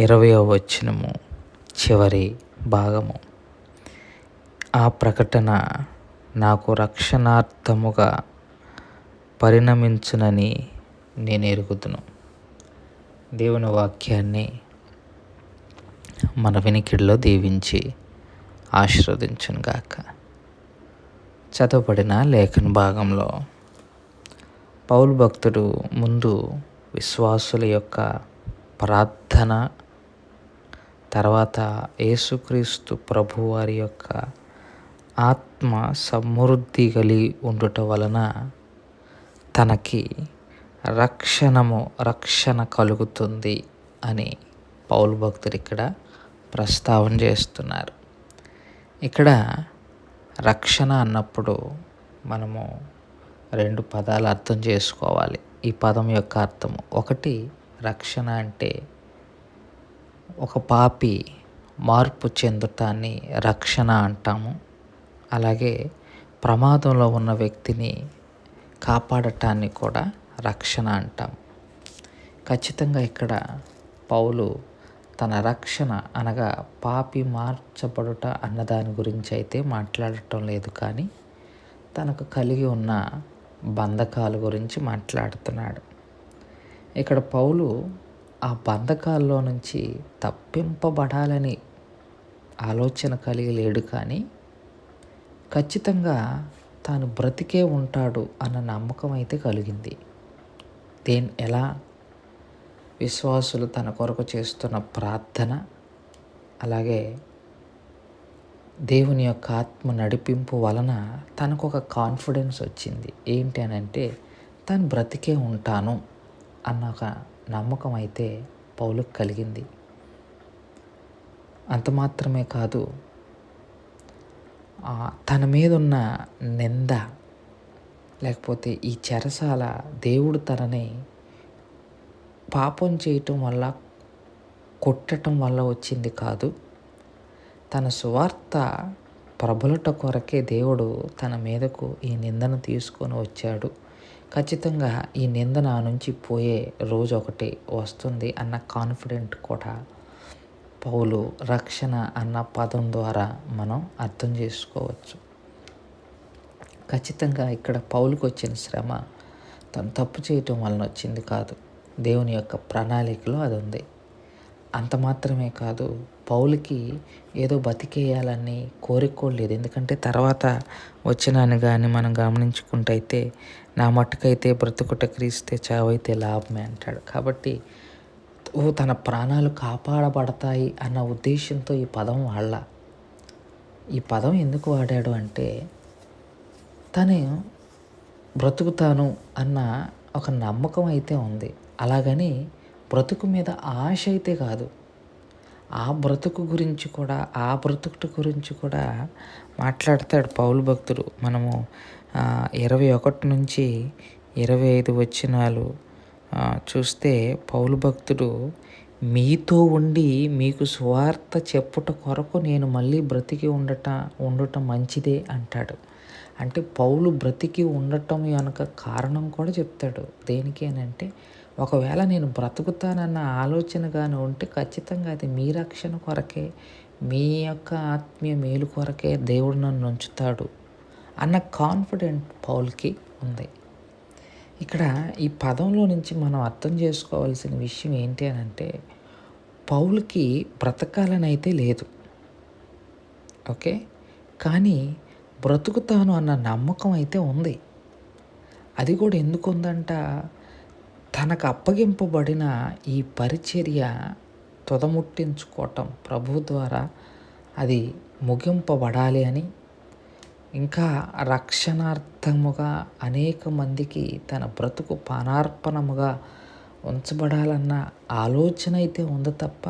ఇరవయో వచనము చివరి భాగము. ఆ ప్రకటన నాకు రక్షణార్థముగా పరిణమించునని నేను ఎరుగుతును దేవుని వాక్యాన్ని మన వినికిడిలో దీవించి ఆశీర్వదించునుగాక చదవబడిన లేఖన భాగంలో పౌలు భక్తుడు ముందు విశ్వాసుల యొక్క ప్రార్థన తర్వాత యేసుక్రీస్తు ప్రభువారి యొక్క ఆత్మ సమృద్ధి కలిగి ఉండుట వలన తనకి రక్షణము రక్షణ కలుగుతుంది అని పౌలు భక్తుడు ఇక్కడ ప్రస్తావన చేస్తున్నారు. ఇక్కడ రక్షణ అన్నప్పుడు మనము రెండు పదాలు అర్థం చేసుకోవాలి. ఈ పదం యొక్క అర్థము ఒకటి రక్షణ అంటే ఒక పాపి మార్పు చెందుటాన్ని రక్షణ అంటాము. అలాగే ప్రమాదంలో ఉన్న వ్యక్తిని కాపాడటాన్ని కూడా రక్షణ అంటాం ఖచ్చితంగా ఇక్కడ పౌలు తన రక్షణ అనగా పాపి మార్చబడుట అన్నదాని గురించి అయితే మాట్లాడటం లేదు కానీ తనకు కలిగి ఉన్న బంధకాల గురించి మాట్లాడుతున్నాడు. ఇక్కడ పౌలు ఆ బంధకాల్లో నుంచి తప్పింపబడాలని ఆలోచన కలిగి లేడు కానీ ఖచ్చితంగా తాను బ్రతికే ఉంటాడు అన్న నమ్మకం అయితే కలిగింది. దేని ఎలా? విశ్వాసులు తన కొరకు చేస్తున్న ప్రార్థన అలాగే దేవుని యొక్క ఆత్మ నడిపింపు వలన తనకు ఒక కాన్ఫిడెన్స్ వచ్చింది. ఏంటి అని అంటే తను బ్రతికే ఉంటాను అన్న ఒక నమ్మకం అయితే పౌలకు కలిగింది. అంత మాత్రమే కాదు తన మీద ఉన్న నింద లేకపోతే ఈ చెరసాల దేవుడు తనని పాపం చేయటం వల్ల కొట్టడం వల్ల వచ్చింది కాదు. తన సువార్త ప్రబలుట కొరకే దేవుడు తన మీదకు ఈ నిందను తీసుకొని వచ్చాడు. ఖచ్చితంగా ఈ నింద నా నుంచి పోయే రోజు ఒకటి వస్తుంది అన్న కాన్ఫిడెంట్ కూడా పౌలు రక్షణ అన్న పదం ద్వారా మనం అర్థం చేసుకోవచ్చు. ఖచ్చితంగా ఇక్కడ పౌలుకు వచ్చిన శ్రమ తను తప్పు చేయటం వలన వచ్చింది కాదు. దేవుని యొక్క ప్రణాళికలో అది ఉంది. అంత మాత్రమే కాదు పౌలకి ఏదో బతికేయాలని కోరిక లేదు. ఎందుకంటే తర్వాత వచ్చినాను కానీ మనం గమనించుకుంటైతే నా మట్టుకైతే బ్రతుకుట క్రీస్తే చావైతే లాభమే అంటాడు. కాబట్టి ఓ తన ప్రాణాలు కాపాడబడతాయి అన్న ఉద్దేశంతో ఈ పదం వాళ్ళ ఈ పదం ఎందుకు వాడాడు అంటే తను బ్రతుకుతాను అన్న ఒక నమ్మకం అయితే ఉంది. అలాగని బ్రతుకు మీద ఆశ అయితే కాదు. ఆ బ్రతుకు గురించి కూడా ఆ బ్రతుకుటి గురించి కూడా మాట్లాడతాడు పౌలు భక్తుడు. మనము ఇరవై ఒకటి నుంచి ఇరవై ఐదు వచ్చినాలు చూస్తే పౌలు భక్తుడు మీతో ఉండి మీకు సువార్త చెప్పుట కొరకు నేను మళ్ళీ బ్రతికి ఉండట ఉండటం మంచిదే అంటాడు. అంటే పౌలు బ్రతికి ఉండటం వెనక కారణం కూడా చెప్తాడు. దేనికి అని అంటే ఒకవేళ నేను బ్రతుకుతానన్న ఆలోచనగాను ఉంటే ఖచ్చితంగా అది మీ రక్షణ కొరకే మీ యొక్క ఆత్మీయ మేలు కొరకే దేవుడు నన్ను ఉంచుతాడు అన్న కాన్ఫిడెంట్ పౌల్కి ఉంది. ఇక్కడ ఈ పదంలో నుంచి మనం అర్థం చేసుకోవాల్సిన విషయం ఏంటి అని అంటే పౌల్కి బ్రతకాలని అయితే లేదు. ఓకే? కానీ బ్రతుకుతాను అన్న నమ్మకం అయితే ఉంది. అది కూడా ఎందుకు ఉందంట? తనకు అప్పగింపబడిన ఈ పరిచర్య తుదముట్టించుకోవటం ప్రభు ద్వారా అది ముగింపబడాలి అని ఇంకా రక్షణార్థముగా అనేక మందికి తన బ్రతుకు పానార్పణముగా ఉంచబడాలన్న ఆలోచన అయితే ఉంది తప్ప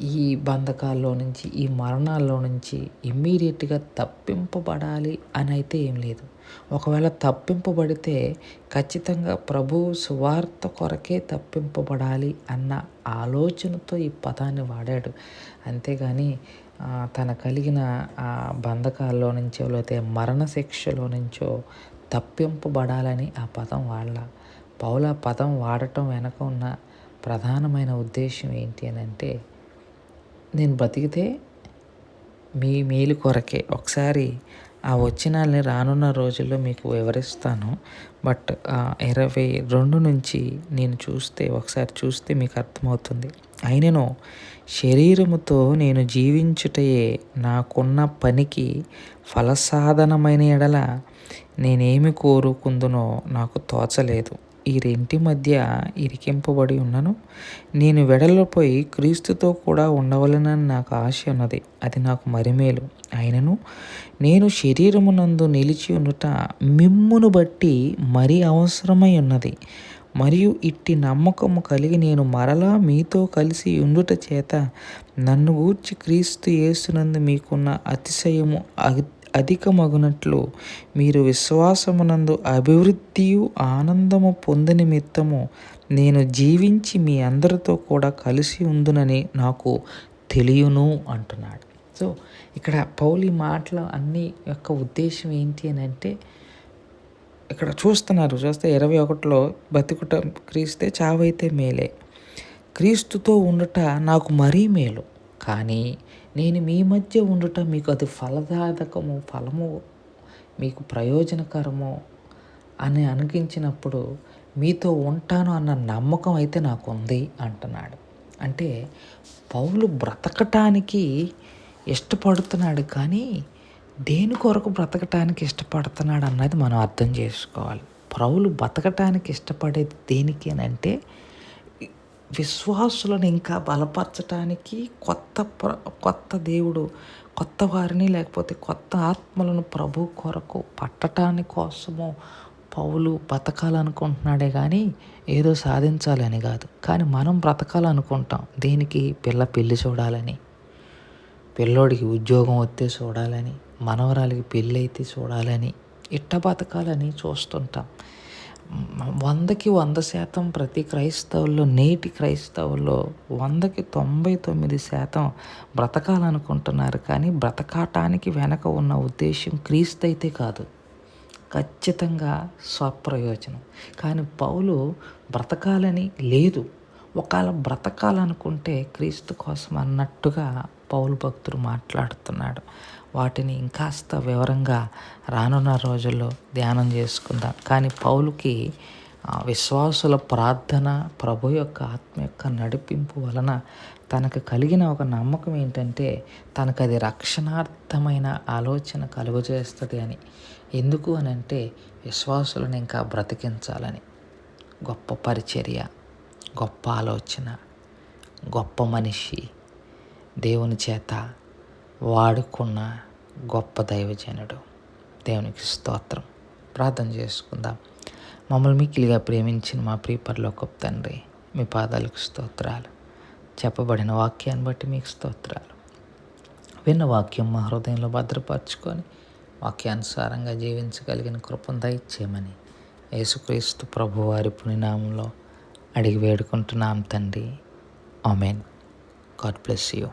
ఈ బంధకాల్లో నుంచి ఈ మరణాల్లో నుంచి ఇమ్మీడియట్గా తప్పింపబడాలి అని అయితే ఏం లేదు. ఒకవేళ తప్పింపబడితే ఖచ్చితంగా ప్రభు సువార్త కొరకే తప్పింపబడాలి అన్న ఆలోచనతో ఈ పదాన్ని వాడాడు. అంతేగాని తన కలిగిన ఆ బంధకాల్లో నుంచో లేకపోతే మరణశిక్షలో నుంచో తప్పింపబడాలని ఆ పదం వాడాల. పౌల పదం వాడటం వెనక ఉన్న ప్రధానమైన ఉద్దేశం ఏంటి అని అంటే నేను బ్రతికితే మీ మేలు కొరకే. ఒకసారి ఆ వచ్చినాల్ని రానున్న రోజుల్లో మీకు వివరిస్తాను. బట్ ఇరవై రెండు నుంచి నేను చూస్తే ఒకసారి చూస్తే మీకు అర్థమవుతుంది. అయినను శరీరముతో నేను జీవించుటయే నాకున్న పనికి ఫలసాధనమైన ఎడల నేనేమి కోరుకుందునో నాకు తోచలేదు. ఈ రెంటి మధ్య ఇరికింపబడి ఉన్నాను. నేను వెడలపోయి క్రీస్తుతో కూడా ఉండవలనని నాకు ఆశ ఉన్నది. అది నాకు మరిమేలు అయినను నేను శరీరమునందు నిలిచి ఉండుట మిమ్మును బట్టి మరీ అవసరమై ఉన్నది. మరియు ఇట్టి నమ్మకము కలిగి నేను మరలా మీతో కలిసి ఉండుట చేత నన్ను గూర్చి క్రీస్తు యేసునందు మీకున్న అతిశయము అధికమగునట్లు మీరు విశ్వాసమునందు అభివృద్ధియు ఆనందము పొంది నిమిత్తము నేను జీవించి మీ అందరితో కూడా కలిసి ఉందునని నాకు తెలియను అంటున్నాడు. సో ఇక్కడ పౌలి మాటలు అన్ని యొక్క ఉద్దేశం ఏంటి అని అంటే ఇక్కడ చూస్తున్నారు చూస్తే ఇరవై ఒకటిలో బతుకుట క్రీస్తే చావైతే మేలే. క్రీస్తుతో ఉండట నాకు మరీ మేలు. కానీ నేను మీ మధ్య ఉండటం మీకు అది ఫలదాయకము ఫలము మీకు ప్రయోజనకరము అని అనిపించినప్పుడు మీతో ఉంటాను అన్న నమ్మకం అయితే నాకు ఉంది అంటున్నాడు. అంటే పౌలు బ్రతకటానికి ఇష్టపడుతున్నాడు కానీ దేని కొరకు బ్రతకటానికి ఇష్టపడుతున్నాడు అన్నది మనం అర్థం చేసుకోవాలి. పౌలు బ్రతకటానికి ఇష్టపడేది దేనికి అని అంటే విశ్వాసులను ఇంకా బలపరచటానికి కొత్త ప్ర కొత్త దేవుడు కొత్త వారిని లేకపోతే కొత్త ఆత్మలను ప్రభు కొరకు పట్టటాని కోసము పౌలు బ్రతకాలనుకుంటున్నాడే కానీ ఏదో సాధించాలని కాదు. కానీ మనం బ్రతకాలనుకుంటాం. దేనికి పిల్ల పెళ్ళి చూడాలని పిల్లోడికి ఉద్యోగం వస్తే చూడాలని మనవరాలికి పెళ్ళి అయితే చూడాలని ఇట్ట బతకాలని చూస్తుంటాం. వందకి వంద శాతం ప్రతి క్రైస్తవుల్లో నేటి క్రైస్తవుల్లో వందకి తొంభై తొమ్మిది శాతం బ్రతకాలనుకుంటున్నారు. కానీ బ్రతకాటానికి వెనక ఉన్న ఉద్దేశం క్రీస్తు అయితే కాదు. ఖచ్చితంగా స్వప్రయోజనం. కానీ పౌలు బ్రతకాలని లేదు. ఒకవేళ బ్రతకాలనుకుంటే క్రీస్తు కోసం అన్నట్టుగా పౌలు భక్తుడు మాట్లాడుతున్నాడు. వాటిని ఇంకాస్త వివరంగా రానున్న రోజుల్లో ధ్యానం చేసుకుందాం. కానీ పౌలుకి విశ్వాసుల ప్రార్థన ప్రభు యొక్క ఆత్మ యొక్క నడిపింపు వలన తనకు కలిగిన ఒక నమ్మకం ఏంటంటే తనకు అది రక్షణార్థమైన ఆలోచన కలుగజేస్తుంది అని. ఎందుకు అని అంటే విశ్వాసులను ఇంకా బ్రతికించాలని. గొప్ప పరిచర్య గొప్ప ఆలోచన గొప్ప మనిషి దేవుని చేత వాడుకున్న గొప్ప దైవజనుడు. దేవునికి స్తోత్రం. ప్రార్థన చేసుకుందాం. మమ్మల్ని మిక్కిలిగా ప్రేమించిన మా ప్రియపరలోక తండ్రి మీ పాదాలకు స్తోత్రాలు. చెప్పబడిన వాక్యాన్ని బట్టి మీకు స్తోత్రాలు. విన్న వాక్యం మా హృదయంలో భద్రపరచుకొని వాక్యానుసారంగా జీవించగలిగిన కృపను దయచేయమని యేసుక్రీస్తు ప్రభువారి పునినామంలో అడిగి వేడుకుంటున్నాం తండ్రి. ఆమెన్. God bless you.